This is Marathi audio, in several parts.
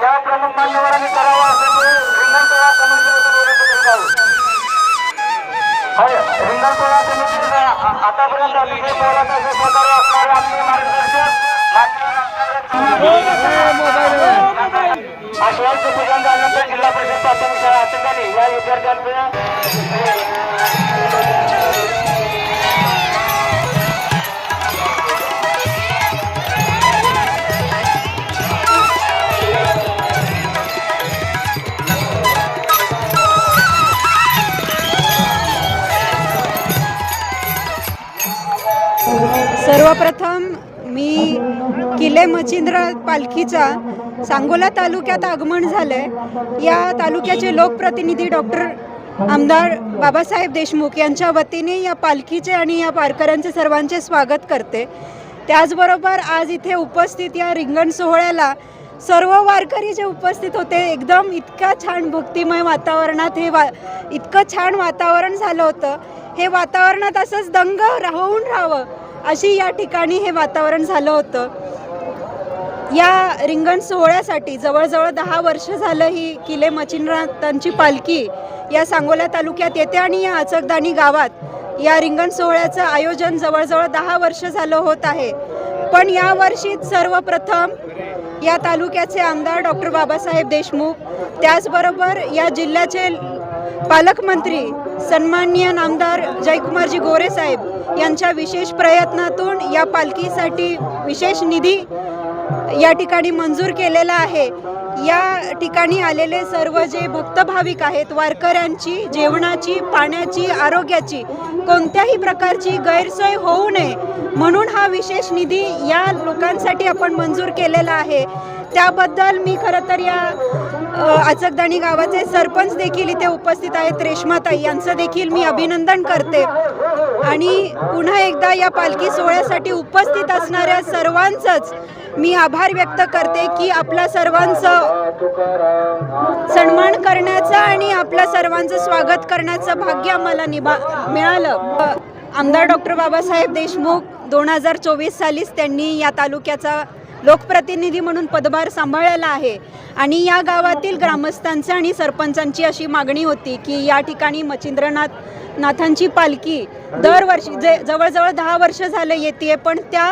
या प्रमुख मान्यवरांनी करावा असं मी रिंगण सोहळा समितीकडून आतापर्यंत अतिशय मोलाचा असे सहकार्य असणारे आपले मार्गदर्शक आश्वासन पूजन झाल्यानंतर जिल्हा परिषद प्राथमिक शाळा अत्यंत या विद्यार्थ्यांचं किल्ले मच्छिंद्र पालखीचा सांगोला तालुक्यात आगमन झालंय. या तालुक्याचे लोकप्रतिनिधी डॉक्टर आमदार बाबासाहेब देशमुख यांच्या वतीने या पालखीचे आणि या वारकऱ्यांचे सर्वांचे स्वागत करते. त्याचबरोबर आज इथे उपस्थित या रिंगण सोहळ्याला सर्व वारकरी जे उपस्थित होते एकदम इतक्या छान भक्तिमय वातावरणात हे वा इतकं छान वातावरण झालं होतं. हे वातावरणात असंच दंग राहून राहावं अशी या ठिकाणी हे वातावरण झालं होतं. या रिंगण सोहळ्यासाठी जवळजवळ दहा वर्ष झालं ही किले मचिंद्रनाथांची पालखी या सांगोला तालुक्यात येते आणि या अचकदानी गावात या रिंगण सोहळ्याचं आयोजन जवळजवळ दहा वर्ष झालं होत आहे. पण यावर्षी सर्वप्रथम या तालुक्याचे आमदार डॉक्टर बाबासाहेब देशमुख त्याचबरोबर या जिल्ह्याचे पालकमंत्री सन्माननीय नामदार जयकुमारजी गोरे साहेब यांच्या विशेष प्रयत्नातून या पालखीसाठी विशेष निधी या ठिकाणी मंजूर केलेला आहे. या ठिकाणी आलेले सर्व जे भक्त भाविक आहेत वारकऱ्यांची जेवणाची पाण्याची आरोग्याची कोणत्याही प्रकारची गैरसोय होऊ नये म्हणून हा विशेष निधी या लोकांसाठी आपण मंजूर केलेला आहे. त्याबद्दल मी खरं तर या अचकदाणी गावाचे सरपंच देखील इथे उपस्थित आहेत. रेश्माताई यांचं देखील मी अभिनंदन करते. आणि पुन्हा एकदा या पालखी सोहळ्यासाठी उपस्थित असणाऱ्या सर्वांचंच मी आभार व्यक्त करते की आपल्या सर्वांचं सन्मान करण्याचं आणि आपल्या सर्वांचं स्वागत करण्याचं भाग्य आम्हाला निभा मिळालं. आमदार डॉक्टर बाबासाहेब देशमुख दोन हजार चोवीस सालीच त्यांनी या तालुक्याचा लोकप्रतिनिधी म्हणून पदभार सांभाळलेला आहे. आणि या गावातील ग्रामस्थांचं आणि सरपंचांची अशी मागणी होती की या ठिकाणी मच्छिंद्रनाथ नाथांची पालखी दरवर्षी जे जवळजवळ दहा वर्ष झालं येते पण त्या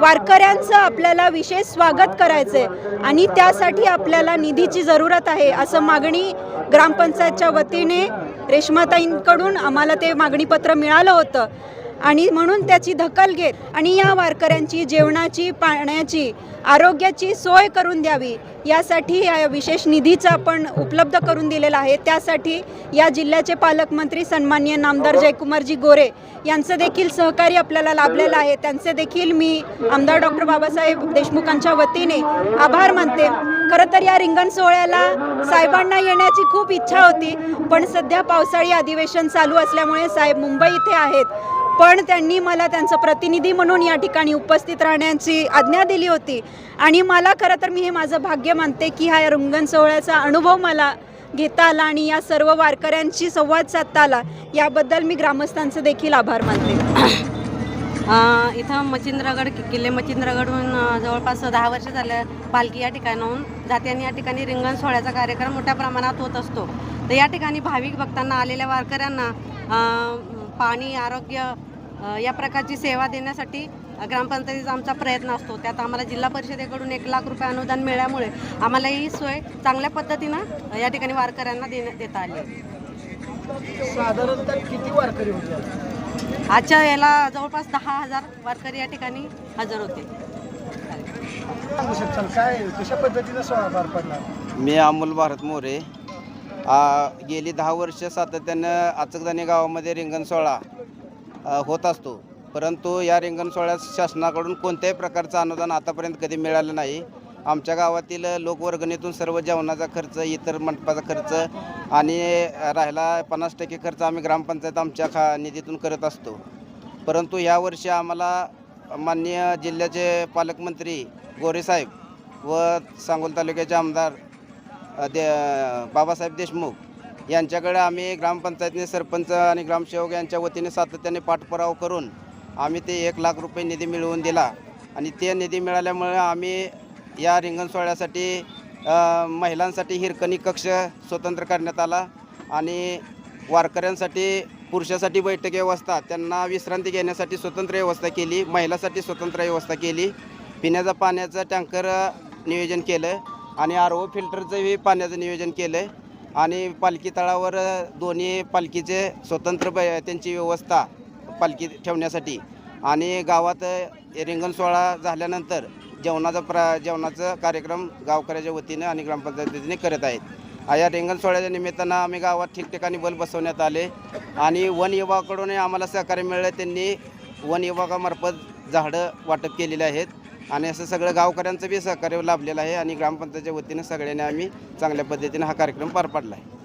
वारकऱ्यांचं आपल्याला विशेष स्वागत करायचं आहे आणि त्यासाठी आपल्याला निधीची जरूरत आहे असं मागणी ग्रामपंचायतच्या वतीने रेश्माताईंकडून आम्हाला ते मागणीपत्र मिळालं होतं. आणि म्हणून त्याची दखल घेत आणि या वारकऱ्यांची जेवणाची पाण्याची आरोग्याची सोय करून द्यावी. यासाठी या विशेष निधीचा आपण उपलब्ध करून दिलेला आहे. त्यासाठी या जिल्ह्याचे पालकमंत्री सन्माननीय नामदार जयकुमारजी गोरे यांचं देखील सहकार्य आपल्याला लाभलेलं आहे. त्यांचे देखील मी आमदार डॉक्टर बाबासाहेब देशमुखांच्या वतीने आभार मानते. खरं तर या रिंगण सोहळ्याला साहेबांना येण्याची खूप इच्छा होती पण सध्या पावसाळी अधिवेशन चालू असल्यामुळे साहेब मुंबई इथे आहेत. पण त्यांनी मला त्यांचं प्रतिनिधी म्हणून या ठिकाणी उपस्थित राहण्याची आज्ञा दिली होती. आणि मला खरं तर मी हे माझं भाग्य मानते की हा रंगण सोहळ्याचा अनुभव मला घेता आला आणि या सर्व वारकऱ्यांशी संवाद साधता आला. याबद्दल मी ग्रामस्थांचे देखील आभार मानते. इथं मच्छिंद्रगड किल्ले मच्छिंद्रगडहून जवळपास दहा वर्ष झालं पालखी या ठिकाणाहून. जाते आणि या ठिकाणी रिंगण सोहळ्याचा कार्यक्रम मोठ्या प्रमाणात होत असतो. तर या ठिकाणी भाविक भक्तांना आलेल्या वारकऱ्यांना पाणी आरोग्य या प्रकारची सेवा देण्यासाठी ग्रामपंचायतीचा आमचा प्रयत्न असतो. त्यात आम्हाला जिल्हा परिषदेकडून एक लाख रुपये अनुदान मिळाल्यामुळे आम्हाला ही सोय चांगल्या पद्धतीनं या ठिकाणी वारकऱ्यांना देण्यात देता आली. साधारणतः किती वारकरी होते? आजच्या याला जवळपास दहा हजार वारकरी या ठिकाणी हजर होते. काय कशा पद्धतीनं सोहळा पार पडला? मी अमोल भारत मोरे. आ, गेली दहा वर्ष सातत्यानं अचकदानी गावामध्ये रिंगण सोहळा. आ, होत असतो. परंतु या रिंगण सोहळ्यात शासनाकडून कोणत्याही प्रकारचं अनुदान आतापर्यंत कधी मिळालं नाही. आमच्या गावातील लोकवर्गणीतून सर्व जेवणाचा खर्च इतर मंडपाचा खर्च आणि राहिला पन्नास टक्के खर्च आम्ही ग्रामपंचायत आमच्या खा निधीतून करत असतो. परंतु यावर्षी आम्हाला माननीय जिल्ह्याचे पालकमंत्री गोरेसाहेब व सांगोल तालुक्याचे आमदार दे बाबासाहेब देशमुख यांच्याकडे आम्ही ग्रामपंचायतने सरपंच आणि ग्रामसेवक यांच्या वतीने सातत्याने पाठपुरावा करून आम्ही ते एक लाख रुपये निधी मिळवून दिला. आणि ते निधी मिळाल्यामुळे आम्ही या रिंगण सोहळ्यासाठी महिलांसाठी हिरकणी कक्ष स्वतंत्र करण्यात आला. आणि वारकऱ्यांसाठी पुरुषासाठी बैठक व्यवस्था त्यांना विश्रांती घेण्यासाठी स्वतंत्र व्यवस्था केली महिलासाठी स्वतंत्र व्यवस्था केली. पिण्याचा पाण्याचं टँकर नियोजन केलं आणि आर ओ फिल्टरचंही पाण्याचं नियोजन केलं. आणि पालखी तळावर दोन्ही पालखीचे स्वतंत्र बै त्यांची व्यवस्था पालखी ठेवण्यासाठी. आणि गावात रिंगण सोहळा झाल्यानंतर जेवणाचा प्र जेवणाचा कार्यक्रम गावकऱ्याच्या वतीनं आणि ग्रामपंचायतीने करत आहेत. या रिंगण सोहळ्याच्या निमित्तानं आम्ही गावात ठिकठिकाणी बल बसवण्यात आले आणि वन विभागाकडून आम्हाला सहकार्य मिळलं. त्यांनी वन विभागामार्फत झाडं वाटप केलेली आहेत. आणि असं सगळं गावकऱ्यांचं बी सहकार्य लाभलेलं आहे आणि ग्रामपंचायतच्या वतीनं सगळ्यांनी आम्ही चांगल्या पद्धतीने हा कार्यक्रम पार पाडला आहे.